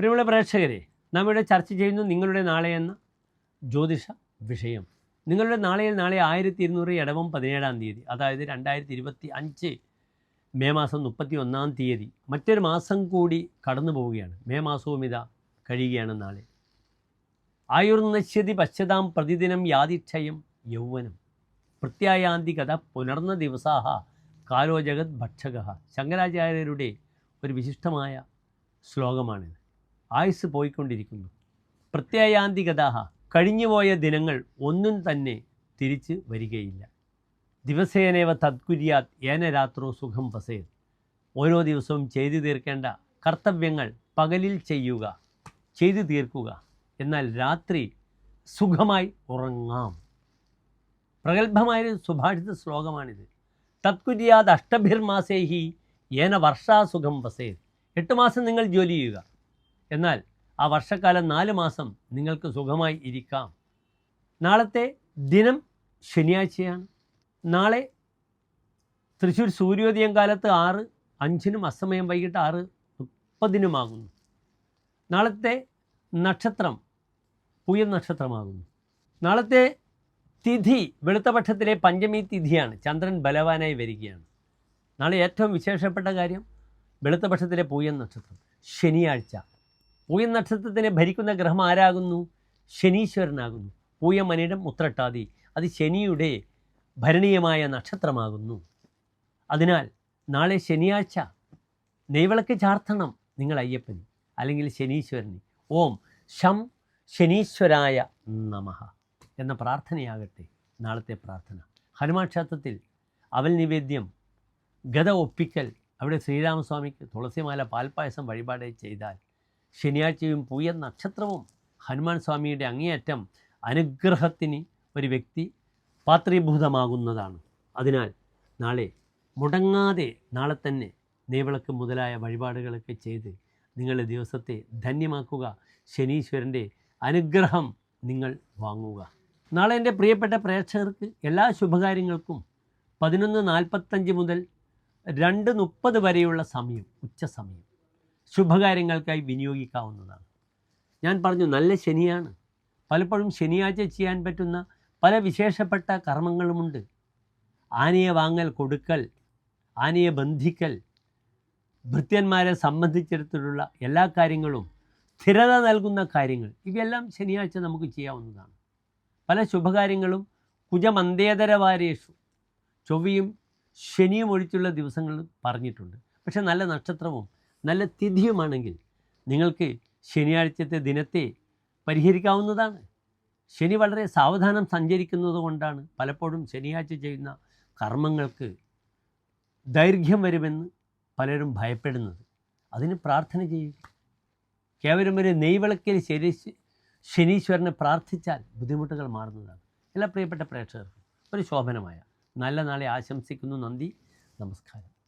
പ്രിയമുള്ള പ്രേക്ഷകരെ നമ്മുടെ ചർച്ച ചെയ്യുന്നു നിങ്ങളുടെ നാളെ എന്ന ജ്യോതിഷ വിഷയം. നിങ്ങളുടെ നാളെയിൽ നാളെ ആയിരത്തി ഇരുന്നൂറ് ഇടവം പതിനേഴാം തീയതി അതായത് രണ്ടായിരത്തി ഇരുപത്തി അഞ്ച് മെയ് മാസം മുപ്പത്തി ഒന്നാം തീയതി മറ്റൊരു മാസം കൂടി കടന്നു പോവുകയാണ്. മെയ് മാസവും ഇതാ കഴിയുകയാണ് നാളെ. ആയുർനശ്യതി പശ്ചതാം പ്രതിദിനം യാതിക്ഷയം യൗവനം. പ്രത്യായാന്തി കഥ പുനർന്ന ദിവസാഹ കാലോ ജഗത് ഭക്ഷക. ശങ്കരാചാര്യരുടെ ഒരു വിശിഷ്ടമായ ശ്ലോകമാണിത്. ആയുസ് പോയിക്കൊണ്ടിരിക്കുന്നു. പ്രത്യായാന്തികതാഹ കഴിഞ്ഞുപോയ ദിനങ്ങൾ ഒന്നും തന്നെ തിരിച്ച് വരികയില്ല. ദിവസേനേവ തദ്കുര്യാത് ഏന രാത്രോ സുഖം വസേത്. ഓരോ ദിവസവും ചെയ്തു തീർക്കേണ്ട കർത്തവ്യങ്ങൾ പകലിൽ ചെയ്യുക ചെയ്തു തീർക്കുക. എന്നാൽ രാത്രി സുഖമായി ഉറങ്ങാം. പ്രഗത്ഭമായൊരു സുഭാഷിത ശ്ലോകമാണിത്. തത്കുര്യാത് അഷ്ടഭിർമാസേഹി ഏന വർഷാസുഖം വസേത്. എട്ട് മാസം നിങ്ങൾ ജോലി ചെയ്യുക. എന്നാൽ ആ വർഷക്കാലം നാല് മാസം നിങ്ങൾക്ക് സുഖമായി ഇരിക്കാം. നാളത്തെ ദിനം ശനിയാഴ്ചയാണ്. നാളെ തൃശ്ശൂർ സൂര്യോദയം കാലത്ത് ആറ് അഞ്ചിനും അസമയം വൈകിട്ട് ആറ് മുപ്പതിനുമാകുന്നു നാളത്തെ നക്ഷത്രം പൂയ നക്ഷത്രമാകുന്നു. നാളത്തെ തിഥി വെളുത്തപക്ഷത്തിലെ പഞ്ചമി തിഥിയാണ്. ചന്ദ്രൻ ബലവാനായി വരികയാണ്. നാളെ ഏറ്റവും വിശേഷപ്പെട്ട കാര്യം വെളുത്തപക്ഷത്തിലെ പൂയൻ നക്ഷത്രം ശനിയാഴ്ച. പൂയൻ നക്ഷത്രത്തിനെ ഭരിക്കുന്ന ഗ്രഹം ആരാകുന്നു? ശനീശ്വരനാകുന്നു. പൂയമനിടം ഉത്രട്ടാതി. അത് ശനിയുടെ ഭരണീയമായ നക്ഷത്രമാകുന്നു. അതിനാൽ നാളെ ശനിയാഴ്ച നെയ്വിളക്ക് ചാർത്തണം നിങ്ങൾ അയ്യപ്പന് അല്ലെങ്കിൽ ശനീശ്വരന്. ഓം ശം ശനീശ്വരായ നമഃ എന്ന പ്രാർത്ഥനയാകട്ടെ നാളത്തെ പ്രാർത്ഥന. ഹനുമാൻ ക്ഷേത്രത്തിൽ അവൽ നിവേദ്യം ഗത ഒപ്പിക്കൽ അവിടെ ശ്രീരാമസ്വാമിക്ക് തുളസിമാല പാൽപ്പായസം വഴിപാട് ചെയ്താൽ ശനിയാഴ്ചയും പൂയ നക്ഷത്രവും ഹനുമാൻ സ്വാമിയുടെ അങ്ങേയറ്റം അനുഗ്രഹത്തിന് ഒരു വ്യക്തി പാത്രീഭൂതമാകുന്നതാണ്. അതിനാൽ നാളെ മുടങ്ങാതെ നാളെ തന്നെ നെയ്വിളക്ക് മുതലായ വഴിപാടുകളൊക്കെ ചെയ്ത് നിങ്ങളുടെ ദിവസത്തെ ധന്യമാക്കുക. ശനീശ്വരന്റെ അനുഗ്രഹം നിങ്ങൾ വാങ്ങുക. നാളെ എന്റെ പ്രിയപ്പെട്ട പ്രേക്ഷകർക്ക് എല്ലാ ശുഭകാര്യങ്ങൾക്കും പതിനൊന്ന് നാൽപ്പത്തഞ്ച് മുതൽ രണ്ട് മുപ്പത് വരെയുള്ള സമയം ഉച്ച സമയം. ശുഭകാര്യങ്ങൾക്കായി വിനിയോഗിക്കാവുന്നതാണ്. ഞാൻ പറഞ്ഞു നല്ല ശനിയാണ്. പലപ്പോഴും ശനിയാഴ്ച ചെയ്യാൻ പറ്റുന്ന പല വിശേഷപ്പെട്ട കർമ്മങ്ങളുമുണ്ട്. ആനയെ വാങ്ങൽ കൊടുക്കൽ ആനയെ ബന്ധിക്കൽ ഭൃത്യന്മാരെ സംബന്ധിച്ചിടത്തോടുള്ള എല്ലാ കാര്യങ്ങളും സ്ഥിരത നൽകുന്ന കാര്യങ്ങൾ ഇവയെല്ലാം ശനിയാഴ്ച നമുക്ക് ചെയ്യാവുന്നതാണ്. പല ശുഭകാര്യങ്ങളും കുജമന്തേതരവാരേഷു ചൊവ്വയും ശനിയും ഒഴിച്ചുള്ള ദിവസങ്ങൾ പറഞ്ഞിട്ടുണ്ട്. പക്ഷെ നല്ല നക്ഷത്രവും നല്ല തിഥിയുമാണെങ്കിൽ നിങ്ങൾക്ക് ശനിയാഴ്ചത്തെ ദിനത്തെ പരിഹരിക്കാവുന്നതാണ്. ശനി വളരെ സാവധാനം സഞ്ചരിക്കുന്നത് കൊണ്ടാണ് പലപ്പോഴും ശനിയാഴ്ച ചെയ്യുന്ന കർമ്മങ്ങൾക്ക് ദൈർഘ്യം വരുമെന്ന് പലരും ഭയപ്പെടുന്നത്. അതിന് പ്രാർത്ഥന ചെയ്യുക കേവലം ഒരു നെയ്വിളക്കിൽ ശരി ശനീശ്വരനെ പ്രാർത്ഥിച്ചാൽ ബുദ്ധിമുട്ടുകൾ മാറുന്നതാണ്. എല്ലാ പ്രിയപ്പെട്ട പ്രേക്ഷകർക്കും ഒരു ശോഭനമായ നല്ല നാളെ ആശംസിക്കുന്നു. നന്ദി. നമസ്കാരം.